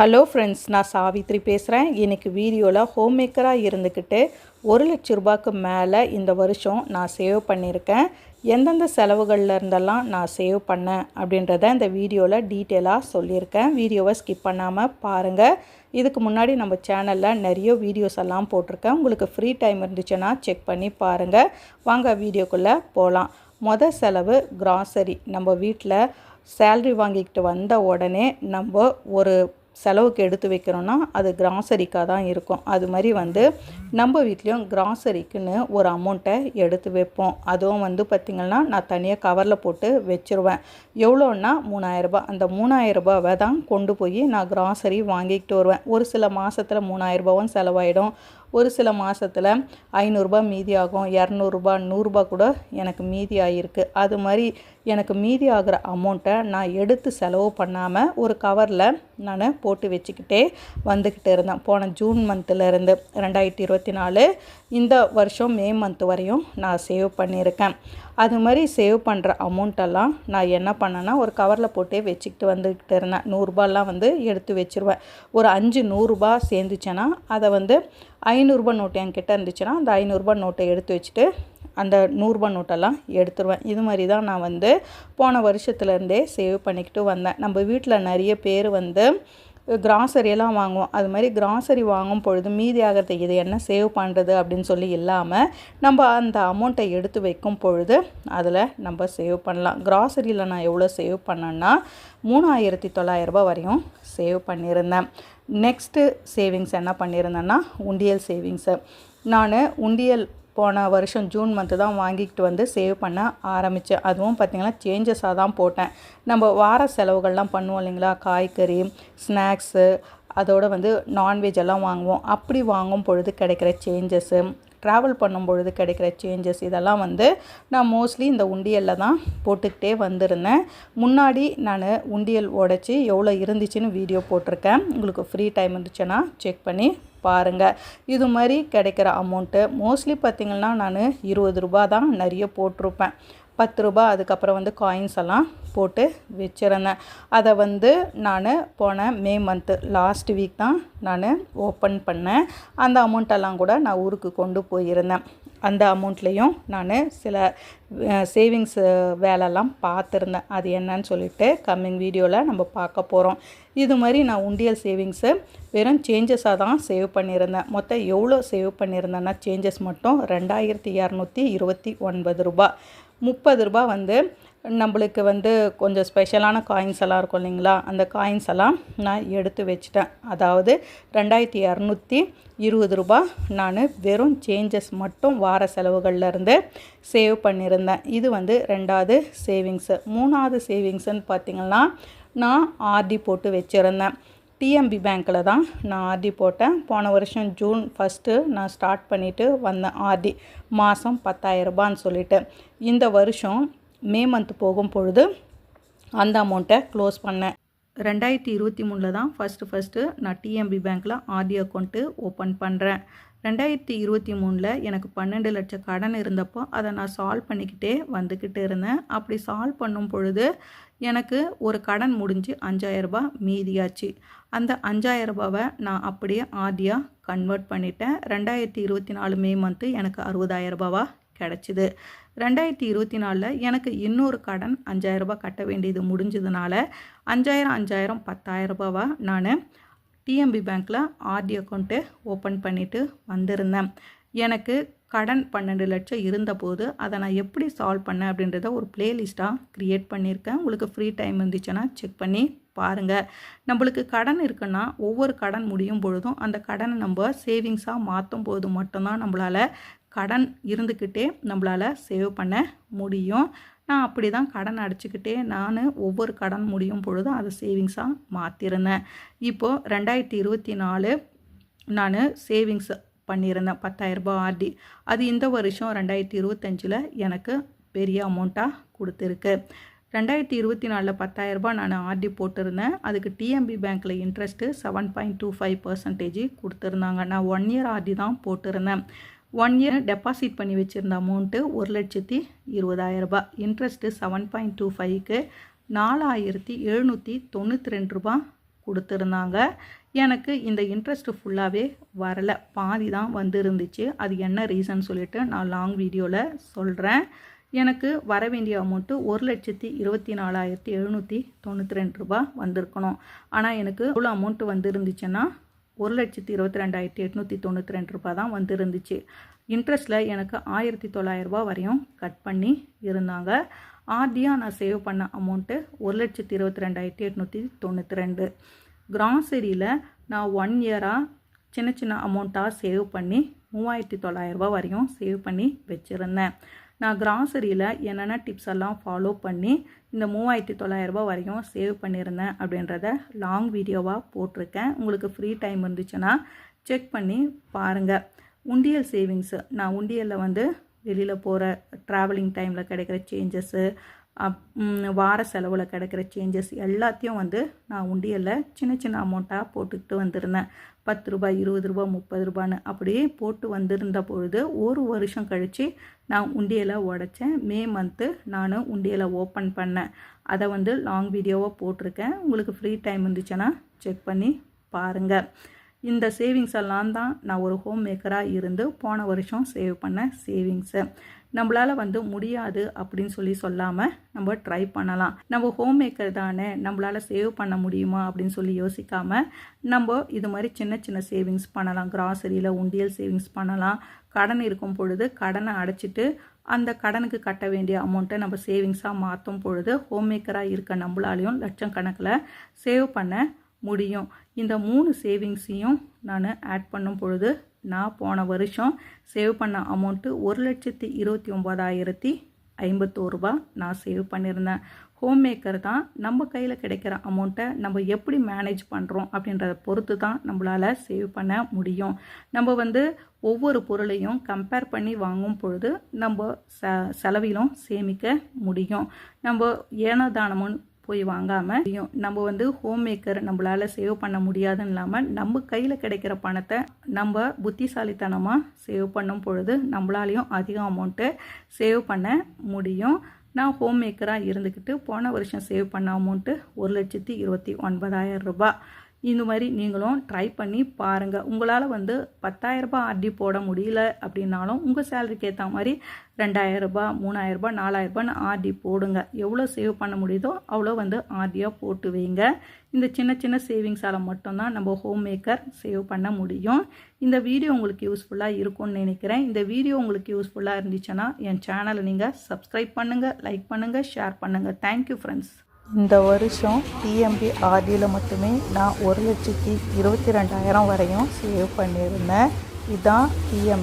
Hello friends நான் சாவித்ரி பேசுகிறேன் இன்றைக்கி வீடியோவில் ஹோம் மேக்கராக இருந்துக்கிட்டு ஒரு லட்ச ரூபாய்க்கு மேலே இந்த வருஷம் நான் சேவ் பண்ணியிருக்கேன். எந்தெந்த செலவுகளில் இருந்தெல்லாம் நான் சேவ் பண்ணேன் அப்படின்றத இந்த வீடியோவில் டீட்டெயிலாக சொல்லியிருக்கேன். வீடியோவை ஸ்கிப் பண்ணாமல் பாருங்கள் இதுக்கு முன்னாடி நம்ம சேனலில் நிறைய வீடியோஸ் எல்லாம் போட்டிருக்கேன். உங்களுக்கு ஃப்ரீ டைம் இருந்துச்சுன்னா செக் பண்ணி பாருங்கள் வாங்க வீடியோக்குள்ளே போகலாம் மொதல் செலவு கிராசரி நம்ம வீட்டில் சேல்ரி வாங்கிக்கிட்டு வந்த உடனே நம்ம ஒரு செலவுக்கு எடுத்து வைக்கிறோன்னா அது கிராசரிக்காக தான் இருக்கும். அது மாதிரி வந்து நம்ம வீட்லேயும் கிராசரிக்குன்னு ஒரு அமௌண்ட்டை எடுத்து வைப்போம். அதுவும் வந்து பார்த்திங்கன்னா நான் தனியாக கவரில் போட்டு வச்சுருவேன். எவ்வளோன்னா மூணாயிரரூபா அந்த மூணாயிரரூபாவை தான் கொண்டு போய் நான் கிராசரி வாங்கிக்கிட்டு வருவேன். ஒரு சில மாதத்தில் மூணாயிரரூபாவும் செலவாயிடும். ஒரு சில மாதத்தில் ஐநூறுரூபா மீதி ஆகும். இரநூறுபா நூறுரூபா கூட எனக்கு மீதி ஆகிருக்கு அது மாதிரி எனக்கு மீதி ஆகிற அமௌண்ட்டை நான் எடுத்து செலவு பண்ணாமல் ஒரு கவரில் நான் போட்டு வச்சுக்கிட்டே வந்துக்கிட்டு இருந்தேன். போன ஜூன் மந்த்துலேருந்து ரெண்டாயிரத்தி இருபத்தி நாலு இந்த வருஷம் மே மந்த் வரையும் நான் சேவ் பண்ணியிருக்கேன். அது மாதிரி சேவ் பண்ணுற அமௌண்ட்டெல்லாம் நான் என்ன பண்ணேன்னா ஒரு கவரில் போட்டே வச்சுக்கிட்டு வந்துக்கிட்டு இருந்தேன். நூறுரூபாலாம் வந்து எடுத்து வச்சுருவேன். ஒரு அஞ்சு நூறுரூபா சேர்ந்துச்சேன்னா அதை வந்து ஐநூறுரூபா நோட்டு என்கிட்ட இருந்துச்சுன்னா அந்த ஐநூறுரூபா நோட்டை எடுத்து வச்சுட்டு அந்த நூறுரூபா நோட்டெல்லாம் எடுத்துருவேன். இது மாதிரி தான் நான் வந்து போன வருஷத்துலேருந்தே சேவ் பண்ணிக்கிட்டு வந்தேன். நம்ம வீட்டில் நிறைய பேர் வந்து கிராசரியெல்லாம் வாங்குவோம். அது மாதிரி கிராசரி வாங்கும் பொழுது மீதி ஆகிறது இது என்ன சேவ் பண்ணுறது அப்படின்னு சொல்லி இல்லாமல் நம்ம அந்த அமௌண்ட்டை எடுத்து வைக்கும் பொழுது அதில் நம்ம சேவ் பண்ணலாம். கிராசரியில் நான் எவ்வளோ சேவ் பண்ணேன்னா மூணாயிரத்தி தொள்ளாயிரரூபா வரையும் சேவ் பண்ணியிருந்தேன். நெக்ஸ்ட்டு சேவிங்ஸ் என்ன பண்ணியிருந்தேன்னா உண்டியல் சேவிங்ஸு நான் உண்டியல் போன வருஷம் ஜூன் மந்த்து தான் வாங்கிக்கிட்டு வந்து சேவ் பண்ண ஆரம்பித்தேன் அதுவும் பார்த்திங்கன்னா சேஞ்சஸாக தான் போட்டேன். நம்ம வார செலவுகள்லாம் பண்ணுவோம் இல்லைங்களா? காய்கறி ஸ்நாக்ஸு அதோடு வந்து நான்வெஜ் எல்லாம் வாங்குவோம். அப்படி வாங்கும் பொழுது கிடைக்கிற சேஞ்சஸ்ஸு ட்ராவல் பண்ணும் பொழுது கிடைக்கிற சேஞ்சஸ் இதெல்லாம் வந்து நான் மோஸ்ட்லி இந்த உண்டியலில் தான் போட்டுக்கிட்டே வந்திருந்தேன். முன்னாடி நான் உண்டியல் உடச்சி எவ்வளோ இருந்துச்சுன்னு வீடியோ போட்டிருக்கேன். உங்களுக்கு ஃப்ரீ டைம் இருந்துச்சுன்னா செக் பண்ணி பாருங்கள் இது மாதிரி கிடைக்கிற அமௌண்ட்டு மோஸ்ட்லி பார்த்திங்கன்னா நான் இருபது ரூபா தான் நிறைய போட்டிருப்பேன். பத்து ரூபா அதுக்கப்புறம் வந்து காயின்ஸ் எல்லாம் போட்டு வச்சுருந்தேன். அதை வந்து நான் போன மே மந்த்து லாஸ்ட் வீக் தான் நான் ஓப்பன் பண்ணேன். அந்த அமௌண்ட்டெல்லாம் கூட நான் ஊருக்கு கொண்டு போயிருந்தேன். அந்த அமௌண்ட்லேயும் நான் சில சேவிங்ஸ் வேலைலாம் பார்த்துருந்தேன். அது என்னன்னு சொல்லிட்டு கம்மிங் வீடியோவில் நம்ம பார்க்க போகிறோம் இது மாதிரி நான் உண்டியல் சேவிங்ஸு வெறும் சேஞ்சஸாக தான் சேவ் பண்ணியிருந்தேன். மொத்தம் எவ்வளோ சேவ் பண்ணியிருந்தேன்னா சேஞ்சஸ் மட்டும் ரெண்டாயிரத்தி இரநூத்தி இருபத்தி ஒன்பது ரூபா முப்பது ரூபா வந்து நம்மளுக்கு வந்து கொஞ்சம் ஸ்பெஷலான காயின்ஸ் எல்லாம் இருக்கும் இல்லைங்களா? அந்த காயின்ஸ் எல்லாம் நான் எடுத்து வச்சிட்டேன். அதாவது ரெண்டாயிரத்தி இரநூத்தி இருபது ரூபா நான் வெறும் சேஞ்சஸ் மட்டும் வார செலவுகள்லேருந்து சேவ் பண்ணியிருந்தேன். இது வந்து ரெண்டாவது சேவிங்ஸு மூணாவது சேவிங்ஸுன்னு பார்த்திங்கன்னா நான் ஆர்டி போட்டு வச்சுருந்தேன். டிஎம்பி பேங்க்கில் தான் நான் ஆர்டி போட்டேன். போன வருஷம் ஜூன் ஃபஸ்ட்டு நான் ஸ்டார்ட் பண்ணிவிட்டு வந்தேன் ஆர்டி மாதம் பத்தாயிரரூபான்னு சொல்லிட்டு. இந்த வருஷம் மே மந்த் போகும் பொழுது அந்த அமௌண்ட்டை க்ளோஸ் பண்ணேன். ரெண்டாயிரத்தி இருபத்தி மூணில் தான் ஃபஸ்ட்டு ஃபஸ்ட்டு நான் டிஎம்பி பேங்க்கில் ஆர்டி அக்கௌண்ட்டு ஓப்பன் பண்ணுறேன் ரெண்டாயிரத்தி இருபத்தி மூணில் எனக்கு பன்னெண்டு லட்சம் கடன் இருந்தப்போ அதை நான் சால்வ் பண்ணிக்கிட்டே வந்துக்கிட்டு இருந்தேன். அப்படி சால்வ் பண்ணும் பொழுது எனக்கு ஒரு கடன் முடிஞ்சு அஞ்சாயிரரூபா மீதியாச்சு. அந்த அஞ்சாயிரரூபாவை நான் அப்படியே ஆர்டியாக கன்வெர்ட் பண்ணிட்டேன். ரெண்டாயிரத்தி இருபத்தி நாலு மே மந்த்து எனக்கு அறுபதாயிரரூபாவாக கிடச்சிது. ரெண்டாயிரத்தி இருபத்தி நாலில் எனக்கு இன்னொரு கடன் அஞ்சாயிரரூபா கட்ட வேண்டியது முடிஞ்சதுனால அஞ்சாயிரம் அஞ்சாயிரம் பத்தாயிரரூபாவா நான் டிஎம்பி பேங்க்கில் ஆர்டி அக்கௌண்ட்டு ஓப்பன் பண்ணிவிட்டு வந்திருந்தேன். எனக்கு கடன் பன்னெண்டு லட்சம் இருந்தபோது அதை நான் எப்படி சால்வ் பண்ணேன் அப்படின்றத ஒரு பிளேலிஸ்ட்டாக க்ரியேட் பண்ணியிருக்கேன். உங்களுக்கு ஃப்ரீ டைம் இருந்துச்சுன்னா செக் பண்ணி பாருங்கள் நம்மளுக்கு கடன் இருக்குன்னா ஒவ்வொரு கடன் முடியும் பொழுதும் அந்த கடனை நம்ம சேவிங்ஸாக மாற்றும் போது மட்டும்தான் நம்மளால் கடன் இருந்துக்கிட்டே நம்மளால் சேவ் பண்ண முடியும். நான் அப்படி தான் கடன் அடிச்சுக்கிட்டே நான் ஒவ்வொரு கடன் முடியும் பொழுதும் அதை சேவிங்ஸாக மாற்றிருந்தேன் இப்போது ரெண்டாயிரத்தி இருபத்தி நாலு நான் சேவிங்ஸ் பண்ணியிருந்தேன் பத்தாயிரரூபா ஆர்டி. அது இந்த வருஷம் ரெண்டாயிரத்தி இருபத்தஞ்சில் எனக்கு பெரிய அமௌண்ட்டாக கொடுத்துருக்கு. ரெண்டாயிரத்தி இருபத்தி நாலில் பத்தாயிரரூபா நான் ஆர்டி போட்டிருந்தேன். அதுக்கு டிஎம்பி பேங்க்கில் interest seven point two five percentage கொடுத்துருந்தாங்க. நான் ஒன் இயர் ஆர்டி தான் போட்டிருந்தேன். ஒன் இயர் டெபாசிட் பண்ணி வச்சுருந்த அமௌண்ட்டு ஒரு லட்சத்தி இருபதாயிரரூபா இன்ட்ரெஸ்ட்டு செவன் பாயிண்ட் டூ ஃபைவ்க்கு நாலாயிரத்தி எழுநூற்றி தொண்ணூற்றி ரெண்டு ரூபா கொடுத்துருந்தாங்க. எனக்கு இந்த இன்ட்ரெஸ்ட்டு ஃபுல்லாகவே வரலை. பாதி தான் வந்துருந்துச்சு. அது என்ன ரீசன் சொல்லிட்டு நான் லாங் வீடியோவில் சொல்கிறேன் எனக்கு வர வேண்டிய அமௌண்ட்டு ஒரு லட்சத்தி இருபத்தி நாலாயிரத்தி எழுநூற்றி தொண்ணூற்றி ரெண்டு ரூபா வந்திருக்கணும். ஆனால் எனக்கு எவ்வளோ அமௌண்ட்டு வந்துருந்துச்சுன்னா ஒரு லட்சத்தி இருபத்தி ரெண்டாயிரத்தி எட்நூற்றி தொண்ணூற்றி ரெண்டு ரூபாய் தான் வந்துருந்துச்சு. இன்ட்ரெஸ்ட்டில் எனக்கு ஆயிரத்தி தொள்ளாயிரரூபா வரையும் கட் பண்ணி இருந்தாங்க. ஆர்டியாக நான் சேவ் பண்ண அமௌண்ட்டு ஒரு லட்சத்தி இருபத்தி ரெண்டாயிரத்தி எட்நூற்றி தொண்ணூற்றி ரெண்டு. கிராசரியில் நான் ஒன் இயராக சின்ன சின்ன அமௌண்ட்டாக சேவ் பண்ணி மூவாயிரத்தி தொள்ளாயிரரூபா வரையும் சேவ் பண்ணி வச்சுருந்தேன். நான் கிராசரியில் என்னென்ன டிப்ஸ் எல்லாம் ஃபாலோ பண்ணி இந்த மூவாயிரத்தி தொள்ளாயிரரூபா வரைக்கும் சேவ் பண்ணியிருந்தேன் அப்படின்றத லாங் வீடியோவாக போட்டிருக்கேன். உங்களுக்கு ஃப்ரீ டைம் இருந்துச்சுன்னா செக் பண்ணி பாருங்கள் உண்டியல் சேவிங்ஸு நான் உண்டியலில் வந்து வெளியில் போகிற ட்ராவலிங் டைமில் கிடைக்கிற சேஞ்சஸ்ஸு வார செலவில் கிடைக்கிற சேஞ்சஸ் எல்லாத்தையும் வந்து நான் உண்டியலில் சின்ன சின்ன அமௌண்ட்டாக போட்டுக்கிட்டு வந்திருந்தேன். பத்து ரூபாய் இருபது ரூபாய் முப்பது ரூபான்னு அப்படியே போட்டு வந்திருந்த பொழுது ஒரு வருஷம் கழித்து நான் உண்டியலை உடைச்சேன். மே மந்த்து நான் உண்டியலை ஓப்பன் பண்ணேன். அதை வந்து லாங் வீடியோவாக போட்டிருக்கேன். உங்களுக்கு ஃப்ரீ டைம் இருந்துச்சுன்னா செக் பண்ணி பாருங்கள் இந்த சேவிங்ஸ் எல்லாம் தான் நான் ஒரு ஹோம் மேக்கராக இருந்து போன வருஷம் சேவ் பண்ண சேவிங்ஸு நம்மளால் வந்து முடியாது அப்படின்னு சொல்லி சொல்லாமல் நம்ம ட்ரை பண்ணலாம். நம்ம ஹோம் மேக்கர் தானே நம்மளால் சேவ் பண்ண முடியுமா அப்படின்னு சொல்லி யோசிக்காமல் நம்ம இது மாதிரி சின்ன சின்ன சேவிங்ஸ் பண்ணலாம். கிராசரியில் உண்டியல் சேவிங்ஸ் பண்ணலாம். கடன் இருக்கும் பொழுது கடனை அடைச்சிட்டு அந்த கடனுக்கு கட்ட வேண்டிய அமௌண்ட்டை நம்ம சேவிங்ஸாக மாற்றும் பொழுது ஹோம் மேக்கராக இருக்க நம்மளாலையும் லட்சம் கணக்கில் சேவ் பண்ண முடியும். இந்த மூணு சேவிங்ஸையும் நான் ஆட் பண்ணும் பொழுது நான் போன வருஷம் சேவ் பண்ண அமௌண்ட்டு ஒரு லட்சத்தி இருபத்தி ஒம்பதாயிரத்தி ஐம்பத்தோருபா நான் சேவ் பண்ணியிருந்தேன். ஹோம் மேக்கர் தான் நம்ம கையில் கிடைக்கிற அமௌண்ட்டை நம்ம எப்படி மேனேஜ் பண்ணுறோம் அப்படின்றத பொறுத்து தான் நம்மளால் சேவ் பண்ண முடியும். நம்ம வந்து ஒவ்வொரு பொருளையும் கம்பேர் பண்ணி வாங்கும் பொழுது நம்ம ச செலவிலும் சேமிக்க முடியும். நம்ம ஏனதானமும் போய் வாங்காமல் நம்ம வந்து ஹோம் மேக்கர் நம்மளால் சேவ் பண்ண முடியாதுன்னு இல்லாமல் நம்ம கையில் கிடைக்கிற பணத்தை நம்ம புத்திசாலித்தனமாக சேவ் பண்ணும் பொழுது நம்மளாலையும் அதிக அமௌண்ட்டு சேவ் பண்ண முடியும். நான் ஹோம் மேக்கராக இருந்துக்கிட்டு போன வருஷம் சேவ் பண்ண அமௌண்ட்டு ஒரு லட்சத்தி இருபத்தி ஒன்பதாயிரம் ரூபாய். இந்த மாதிரி நீங்களும் ட்ரை பண்ணி பாருங்கள் உங்களால் வந்து பத்தாயிரரூபா ஆர்டி போட முடியல அப்படின்னாலும் உங்கள் சேலரிக்கு ஏற்ற மாதிரி ரெண்டாயிரரூபா மூணாயிரரூபா நாலாயிரரூபான்னு ஆர்டி போடுங்க. எவ்வளோ சேவ் பண்ண முடியுதோ அவ்வளோ வந்து ஆர்டியாக போட்டு வைங்க. இந்த சின்ன சின்ன சேவிங்ஸால் மட்டும்தான் நம்ம ஹோம் மேக்கர் சேவ் பண்ண முடியும். இந்த வீடியோ உங்களுக்கு யூஸ்ஃபுல்லாக இருக்கும்னு நினைக்கிறேன். இந்த வீடியோ உங்களுக்கு யூஸ்ஃபுல்லாக இருந்துச்சுன்னா என் சேனலை நீங்கள் சப்ஸ்கிரைப் பண்ணுங்கள் லைக் பண்ணுங்கள் ஷேர் பண்ணுங்கள் தேங்க்யூ ஃப்ரெண்ட்ஸ் இந்த வருஷம் டிஎம்பி ஆர்டியில் மட்டுமே நான் ஒரு லட்சத்தி இருபத்தி ரெண்டாயிரம் வரையும் சேவ் பண்ணியிருந்தேன். இதுதான் டிஎம்